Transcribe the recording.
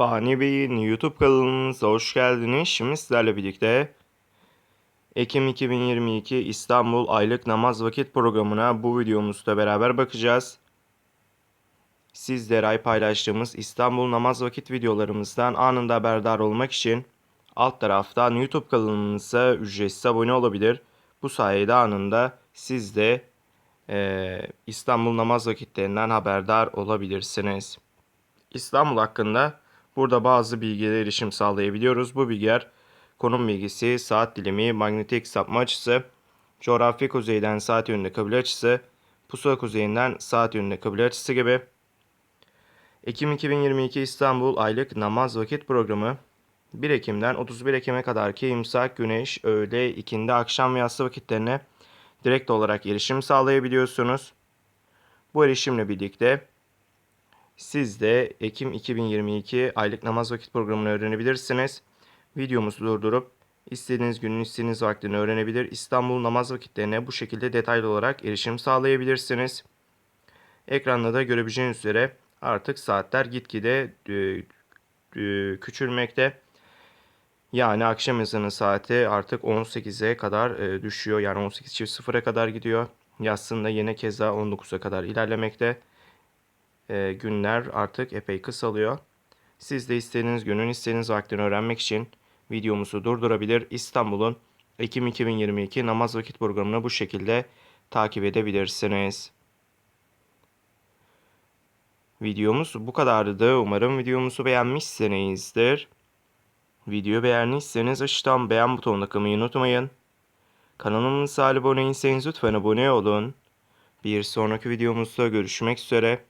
Fani Bey'in YouTube kanalımıza hoş geldiniz. Şimdi sizlerle birlikte Ekim 2022 İstanbul Aylık Namaz Vakit Programı'na bu videomuzda beraber bakacağız. Sizlere ay paylaştığımız İstanbul Namaz Vakit videolarımızdan anında haberdar olmak için alt taraftan YouTube kanalımıza ücretsiz abone olabilir. Bu sayede anında siz de eee, İstanbul namaz vakitlerinden haberdar olabilirsiniz. İstanbul hakkında burada bazı bilgilere erişim sağlayabiliyoruz. Bu bilgiler konum bilgisi, saat dilimi, manyetik sapma açısı, coğrafi kuzeyden saat yönünde kabul açısı, pusula kuzeyinden saat yönünde kabul açısı gibi. Ekim 2022 İstanbul aylık namaz vakit programı 1 Ekim'den 31 Ekim'e kadarki imsak, güneş, öğle, ikindi, akşam ve yatsı vakitlerine direkt olarak erişim sağlayabiliyorsunuz. Bu erişimle birlikte siz de Ekim 2022 aylık namaz vakit programını öğrenebilirsiniz. Videomuzu durdurup istediğiniz günün istediğiniz vaktini öğrenebilir. İstanbul namaz vakitlerine bu şekilde detaylı olarak erişim sağlayabilirsiniz. Ekranda da görebileceğiniz üzere artık saatler gitgide küçülmekte. Yani akşam ezanı saati artık 18'e kadar e, düşüyor. Yani 18.00'a kadar gidiyor. Yatsında yine keza 19'a kadar ilerlemekte e, günler artık epey kısalıyor. Siz de istediğiniz günün istediğiniz vaktini öğrenmek için videomuzu durdurabilir. İstanbul'un Ekim 2022 namaz vakit programını bu şekilde takip edebilirsiniz. Videomuz bu kadardı. Umarım videomuzu beğenmişsinizdir. Videoyu beğendiyseniz aşağıdan beğen butonuna tıklamayı unutmayın. Kanalımıza abone değilseniz lütfen abone olun. Bir sonraki videomuzda görüşmek üzere.